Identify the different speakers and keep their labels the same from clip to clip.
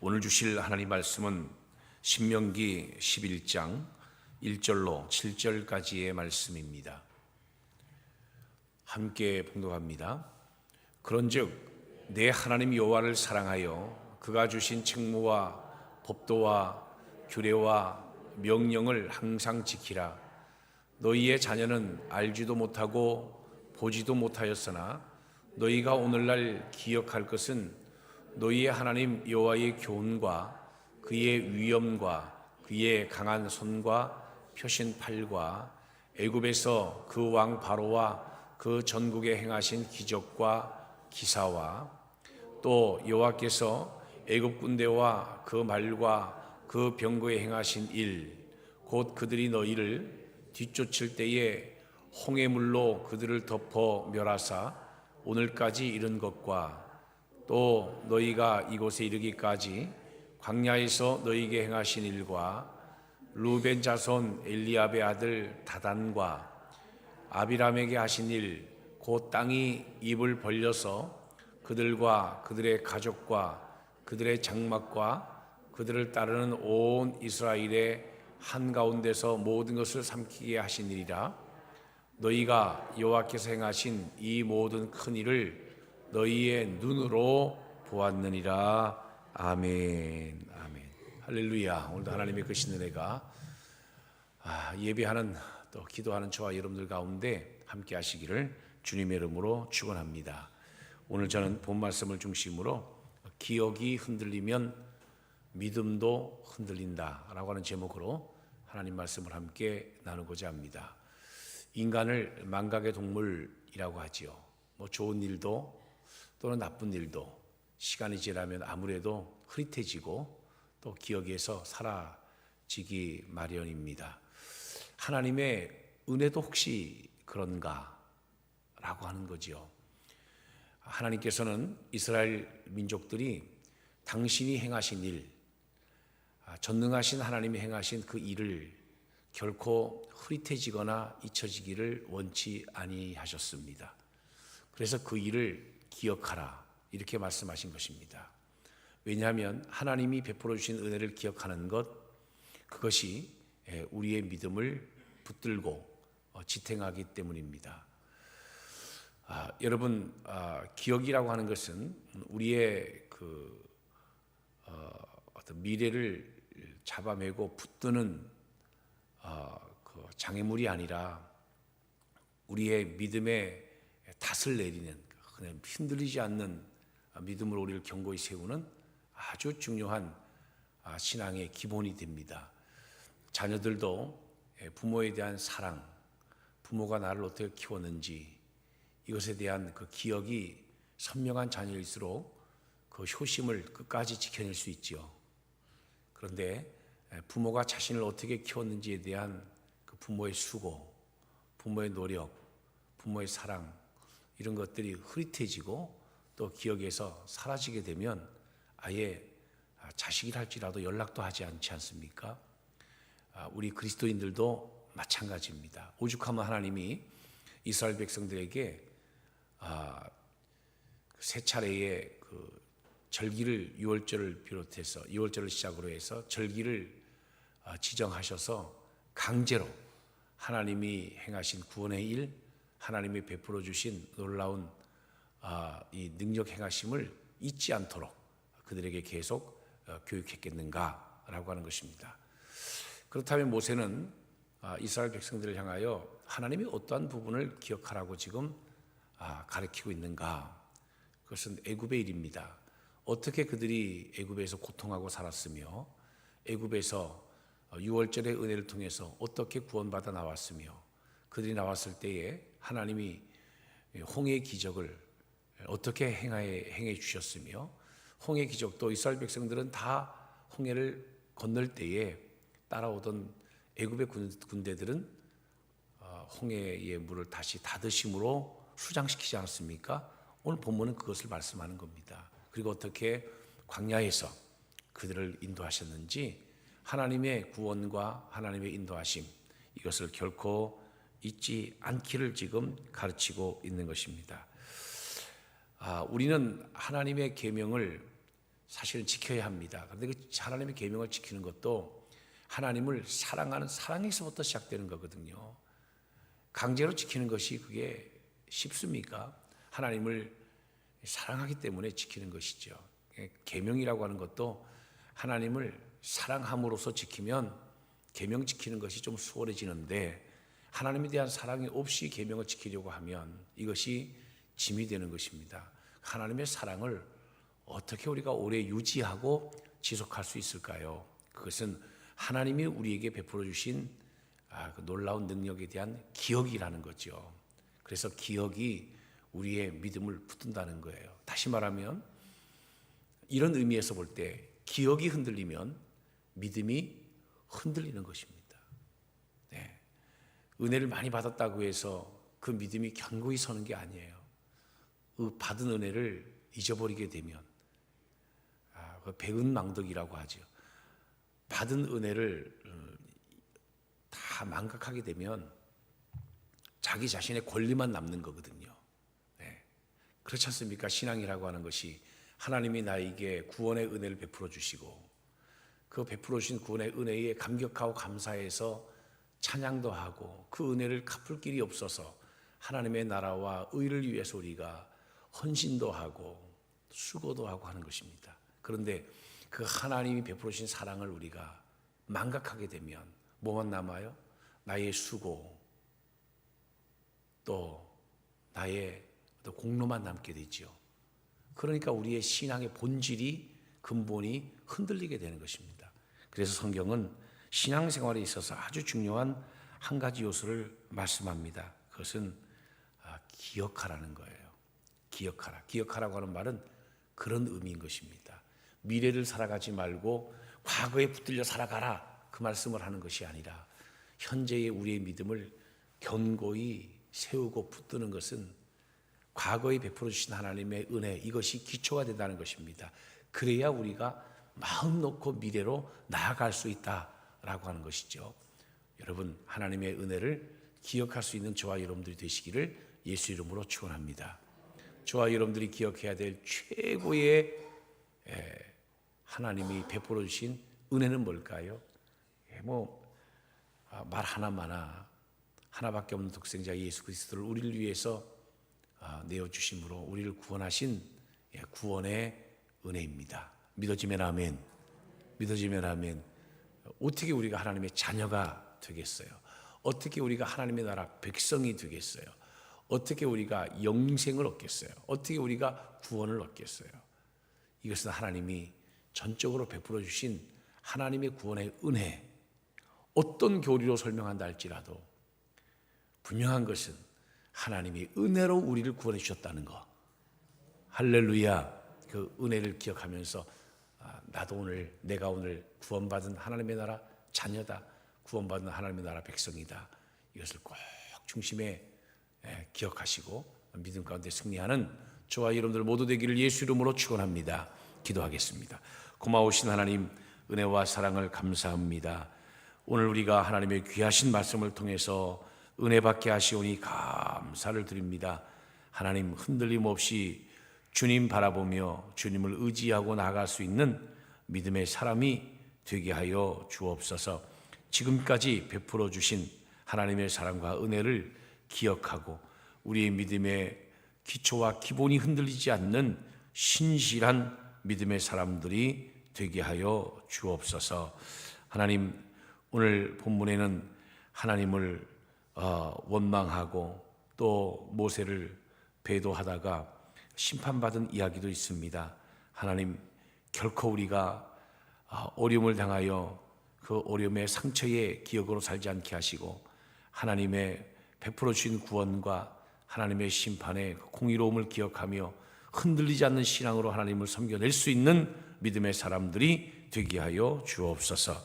Speaker 1: 오늘 주실 하나님 말씀은 신명기 11장 1절로 7절까지의 말씀입니다. 함께 봉독합니다. 그런즉 내 하나님 여호와를 사랑하여 그가 주신 책무와 법도와 규례와 명령을 항상 지키라. 너희의 자녀는 알지도 못하고 보지도 못하였으나 너희가 오늘날 기억할 것은 너희의 하나님 여호와의 교훈과 그의 위엄과 그의 강한 손과 표신 팔과 애굽에서 그 왕 바로와 그 전국에 행하신 기적과 기사와 또 여호와께서 애굽 군대와 그 말과 그 병거에 행하신 일 곧 그들이 너희를 뒤쫓을 때에 홍해물로 그들을 덮어 멸하사 오늘까지 이른 것과 또 너희가 이곳에 이르기까지 광야에서 너희에게 행하신 일과 루벤 자손 엘리압의 아들 다단과 아비람에게 하신 일곧 땅이 입을 벌려서 그들과 그들의 가족과 그들의 장막과 그들을 따르는 온 이스라엘의 한가운데서 모든 것을 삼키게 하신 일이라. 너희가 여호와께서 행하신 이 모든 큰 일을 너희의 눈으로 보았느니라 아멘 아멘 할렐루야 오늘도 하나님의 크신 은혜가 아, 예배하는 또 기도하는 저와 여러분들 가운데 함께 하시기를 주님의 이름으로 축원합니다. 오늘 저는 본 말씀을 중심으로 기억이 흔들리면 믿음도 흔들린다라고 하는 제목으로 하나님 말씀을 함께 나누고자 합니다. 인간을 망각의 동물이라고 하지요. 뭐 좋은 일도 또는 나쁜 일도 시간이 지나면 아무래도 흐릿해지고 또 기억에서 사라지기 마련입니다. 하나님의 은혜도 혹시 그런가? 라고 하는 거지요. 하나님께서는 이스라엘 민족들이 당신이 행하신 일, 아, 전능하신 하나님이 행하신 그 일을 결코 흐릿해지거나 잊혀지기를 원치 아니하셨습니다. 그래서 그 일을 기억하라 이렇게 말씀하신 것입니다. 왜냐하면 하나님이 베풀어 주신 은혜를 기억하는 것 그것이 예, 우리의 믿음을 붙들고 어, 지탱하기 때문입니다. 아, 여러분 아, 기억이라고 하는 것은 우리의 그 어, 어떤 미래를 잡아매고 붙드는 어, 그 장애물이 아니라 우리의 믿음에 닷을 내리는 그냥 흔들리지 않는 믿음으로 우리를 견고히 세우는 아주 중요한 아, 신앙의 기본이 됩니다. 자녀들도 예, 부모에 대한 사랑, 부모가 나를 어떻게 키웠는지 이것에 대한 그 기억이 선명한 자녀일수록 그 효심을 끝까지 지켜낼 수 있지요. 그런데 예, 부모가 자신을 어떻게 키웠는지에 대한 그 부모의 수고, 부모의 노력, 부모의 사랑 이런 것들이 흐릿해지고 또 기억에서 사라지게 되면 아예 아, 자식이랄지라도 연락도 하지 않지 않습니까? 아, 우리 그리스도인들도 마찬가지입니다. 오죽하면 하나님이 이스라엘 백성들에게 아, 그세 차례의 그 절기를 6월절을 비롯해서 6월절을 시작으로 해서 절기를 아, 지정하셔서 강제로 하나님이 행하신 구원의 일, 하나님이 베풀어 주신 놀라운 이 능력 행하심을 잊지 않도록 그들에게 계속 어, 교육했겠는가라고 하는 것입니다. 그렇다면 모세는 아, 이스라엘 백성들을 향하여 하나님이 어떠한 부분을 기억하라고 지금 아, 가르치고 있는가? 그것은 애굽의 일입니다. 어떻게 그들이 애굽에서 고통하고 살았으며 애굽에서 6월절의 은혜를 통해서 어떻게 구원받아 나왔으며 그들이 나왔을 때에 하나님이 홍해 기적을 어떻게 행해, 행해 주셨으며 홍해 기적도 이스라엘 백성들은 다 홍해를 건널 때에 따라오던 애굽의 군대들은 어, 홍해의 물을 다시 닫으심으로 수장시키지 않았습니까? 오늘 본문은 그것을 말씀하는 겁니다. 그리고 어떻게 광야에서 그들을 인도하셨는지 하나님의 구원과 하나님의 인도하심 이것을 결코 잊지 않기를 지금 가르치고 있는 것입니다. 아, 우리는 하나님의 계명을 사실은 지켜야 합니다. 그런데 그 하나님의 계명을 지키는 것도 하나님을 사랑하는 사랑에서부터 시작되는 거거든요. 강제로 지키는 것이 그게 쉽습니까? 하나님을 사랑하기 때문에 지키는 것이죠. 계명이라고 하는 것도 하나님을 사랑함으로써 지키면 계명 지키는 것이 좀 수월해지는데 하나님에 대한 사랑이 없이 계명을 지키려고 하면 이것이 짐이 되는 것입니다. 하나님의 사랑을 어떻게 우리가 오래 유지하고 지속할 수 있을까요? 그것은 하나님이 우리에게 베풀어 주신 아, 그 놀라운 능력에 대한 기억이라는 거죠. 그래서 기억이 우리의 믿음을 붙든다는 거예요. 다시 말하면 이런 의미에서 볼 때 기억이 흔들리면 믿음이 흔들리는 것입니다. 네. 은혜를 많이 받았다고 해서 그 믿음이 견고히 서는 게 아니에요. 그 받은 은혜를 잊어버리게 되면 아, 그 배은망덕이라고 하죠. 받은 은혜를 어, 다 망각하게 되면 자기 자신의 권리만 남는 거거든요. 네. 그렇지 않습니까? 신앙이라고 하는 것이 하나님이 나에게 구원의 은혜를 베풀어 주시고 그 베풀어 주신 구원의 은혜에 감격하고 감사해서 찬양도 하고 그 은혜를 갚을 길이 없어서 하나님의 나라와 의를 위해서 우리가 헌신도 하고 수고도 하고 하는 것입니다. 그런데 그 하나님이 베풀어 주신 사랑을 우리가 망각하게 되면 뭐만 남아요? 나의 수고 또 나의 또 공로만 남게 되죠. 그러니까 우리의 신앙의 본질이 근본이 흔들리게 되는 것입니다. 그래서 성경은 신앙생활에 있어서 아주 중요한 한 가지 요소를 말씀합니다. 그것은 아, 기억하라는 거예요. 기억하라. 기억하라고 하는 말은 그런 의미인 것입니다. 미래를 살아가지 말고 과거에 붙들려 살아가라. 그 말씀을 하는 것이 아니라 현재의 우리의 믿음을 견고히 세우고 붙드는 것은 과거에 베풀어 주신 하나님의 은혜 이것이 기초가 된다는 것입니다. 그래야 우리가 마음 놓고 미래로 나아갈 수 있다 라고 하는 것이죠. 여러분 하나님의 은혜를 기억할 수 있는 저와 여러분들이 되시기를 예수 이름으로 축원합니다. 저와 여러분들이 기억해야 될 최고의 하나님이 베풀어 주신 은혜는 뭘까요? 뭐말 아, 하나마나 하나밖에 없는 독생자 예수 그리스도를 우리를 위해서 아, 내어 주심으로 우리를 구원하신 예, 구원의 은혜입니다. 믿어지면 아멘. 믿어지면 아멘. 어떻게 우리가 하나님의 자녀가 되겠어요? 어떻게 우리가 하나님의 나라 백성이 되겠어요? 어떻게 우리가 영생을 얻겠어요? 어떻게 우리가 구원을 얻겠어요? 이것은 하나님이 전적으로 베풀어 주신 하나님의 구원의 은혜. 어떤 교리로 설명한다 할지라도 분명한 것은 하나님이 은혜로 우리를 구원해 주셨다는 거. 할렐루야. 그 은혜를 기억하면서 아, 나도 오늘 내가 오늘 구원받은 하나님의 나라 자녀다. 구원받은 하나님의 나라 백성이다. 이것을 꼭 중심에 예, 기억하시고 믿음 가운데 승리하는 저와 여러분들 모두 되기를 예수 이름으로 축원합니다. 기도하겠습니다. 고마우신 하나님 은혜와 사랑을 감사합니다. 오늘 우리가 하나님의 귀하신 말씀을 통해서 은혜 받게 하시오니 감사를 드립니다. 하나님 흔들림 없이 주님 바라보며 주님을 의지하고 나아갈 수 있는 믿음의 사람이 되게 하여 주옵소서. 지금까지 베풀어 주신 하나님의 사랑과 은혜를 기억하고 우리의 믿음의 기초와 기본이 흔들리지 않는 신실한 믿음의 사람들이 되게 하여 주옵소서. 하나님 오늘 본문에는 하나님을 어, 원망하고 또 모세를 배도하다가 심판받은 이야기도 있습니다. 하나님 결코 우리가 어, 어려움을 당하여 그 어려움의 상처의 기억으로 살지 않게 하시고 하나님의 베풀어 주신 구원과 하나님의 심판의 그 공의로움을 기억하며 흔들리지 않는 신앙으로 하나님을 섬겨낼 수 있는 믿음의 사람들이 되게 하여 주옵소서.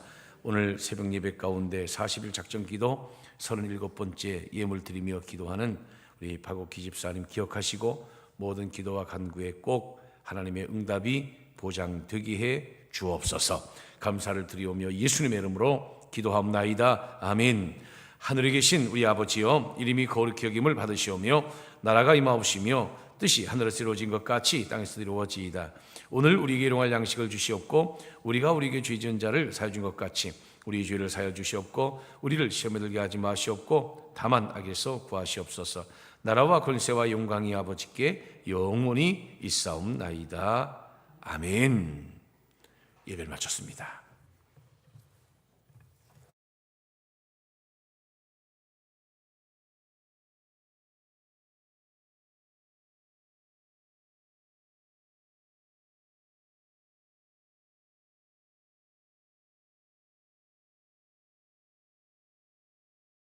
Speaker 1: 오늘 새벽 예배 가운데 40일 작전 기도 37번째 예물 드리며 기도하는 우리 박옥기 집사님 기억하시고 모든 기도와 간구에 꼭 하나님의 응답이 보장되게 해 주옵소서. 감사를 드리오며 예수님의 이름으로 기도하옵나이다. 아멘. 하늘에 계신 우리 아버지여 이름이 거룩히 여김을 받으시오며 나라가 임하옵시며 뜻이 하늘에서 이루어진 것 같이 땅에서 이루어지이다. 오늘 우리에게 일용할 양식을 주시옵고 우리가 우리에게 죄 지은 자를 사여 준 것 같이 우리 죄를 사여 주시옵고 우리를 시험에 들게 하지 마시옵고 다만 악에서 구하시옵소서. 나라와 권세와 영광이 아버지께 영원히 있사옵나이다. 아멘. 예배를 마쳤습니다.